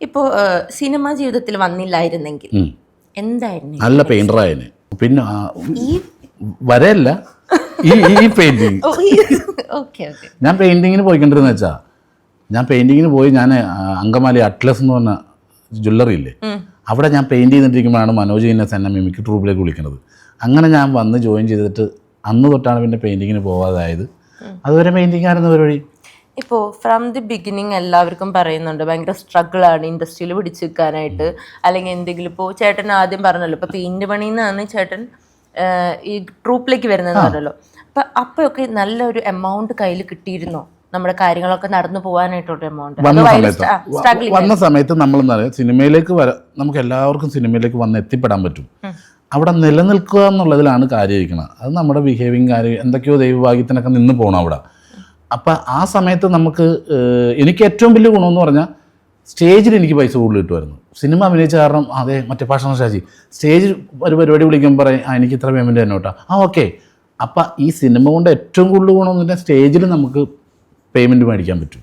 ഇപ്പോ സിനിമാ ജീവിതത്തിൽ വന്നില്ലായിരുന്നെങ്കിൽ എന്തായിരുന്നു നല്ല പെയിന്ററായതിന് പിന്നെ വരയല്ല. ഈ ഈ പെയിന്റിങ് ഞാൻ പെയിന്റിങ്ങിന് പോയിക്കൊണ്ടിരുന്ന വെച്ചാ ഞാൻ പെയിന്റിങ്ങിന് പോയി ഞാൻ അങ്കമാലി അറ്റ്ലസ് എന്ന് പറഞ്ഞ ജ്വല്ലറി ഇല്ലേ? അവിടെ ഞാൻ പെയിന്റ് ചെയ്തിട്ടിരിക്കുമ്പോഴാണ് മനോജ് ഇന്ന സെന്ന മിമിക് ട്രൂപ്പിലേക്ക് വിളിക്കുന്നത്. അങ്ങനെ ഞാൻ വന്ന് ജോയിൻ ചെയ്തിട്ട് അന്ന് തൊട്ടാണ് പിന്നെ പെയിന്റിങ്ങിന് പോകാതായത് അതുവരെ പെയിന്റിങ് ആയിരുന്നു പരിപാടി ഇപ്പോൾ ഫ്രം ദി ബിഗിനിങ് എല്ലാവർക്കും പറയുന്നുണ്ട് ഭയങ്കര സ്ട്രഗിൾ ആണ് ഇൻഡസ്ട്രിയിൽ പിടിച്ചു നിൽക്കാനായിട്ട് അല്ലെങ്കിൽ എന്തെങ്കിലും ഇപ്പോൾ ചേട്ടൻ ആദ്യം പറഞ്ഞല്ലോ ഇപ്പോൾ പെയിന്റ് പണിയിൽ നിന്നാണ് ചേട്ടൻ ഈ ട്രൂപ്പിലേക്ക് വരുന്നതെന്ന് പറഞ്ഞല്ലോ. അപ്പം അപ്പോഴൊക്കെ നല്ലൊരു എമൗണ്ട് കയ്യിൽ കിട്ടിയിരുന്നോ? നമ്മുടെ കാര്യങ്ങളൊക്കെ നടന്നു പോകാനായിട്ടുള്ള എമൗണ്ട് വന്ന സമയത്ത് നമ്മൾ സിനിമയിലേക്ക് വര നമുക്ക് എല്ലാവർക്കും സിനിമയിലേക്ക് വന്ന് എത്തിപ്പെടാൻ പറ്റും. അവിടെ നിലനിൽക്കുക എന്നുള്ളതിലാണ് കാര്യം ഇരിക്കുന്നത് അത് നമ്മുടെ ബിഹേവിങ് കാര്യം എന്തൊക്കെയോ ദൈവഭാഗ്യത്തിനൊക്കെ നിന്ന് പോകണം അവിടെ. അപ്പം ആ സമയത്ത് നമുക്ക് എനിക്ക് ഏറ്റവും വലിയ ഗുണമെന്ന് പറഞ്ഞാൽ സ്റ്റേജിൽ എനിക്ക് പൈസ കൂടുതൽ കിട്ടുമായിരുന്നു. സിനിമ അഭിനയിച്ച കാരണം അതെ മറ്റേ ഭാഷണ ഷാജി സ്റ്റേജിൽ ഒരു പരിപാടി വിളിക്കുമ്പോൾ പറയും ആ എനിക്ക് ഇത്ര പേയ്മെന്റ് തന്നെ കേട്ടോ ആ ഓക്കെ. അപ്പം ഈ സിനിമ കൊണ്ട് ഏറ്റവും കൂടുതൽ ഗുണമെന്ന് പറഞ്ഞാൽ സ്റ്റേജിൽ നമുക്ക് പേയ്മെന്റ് മേടിക്കാൻ പറ്റും.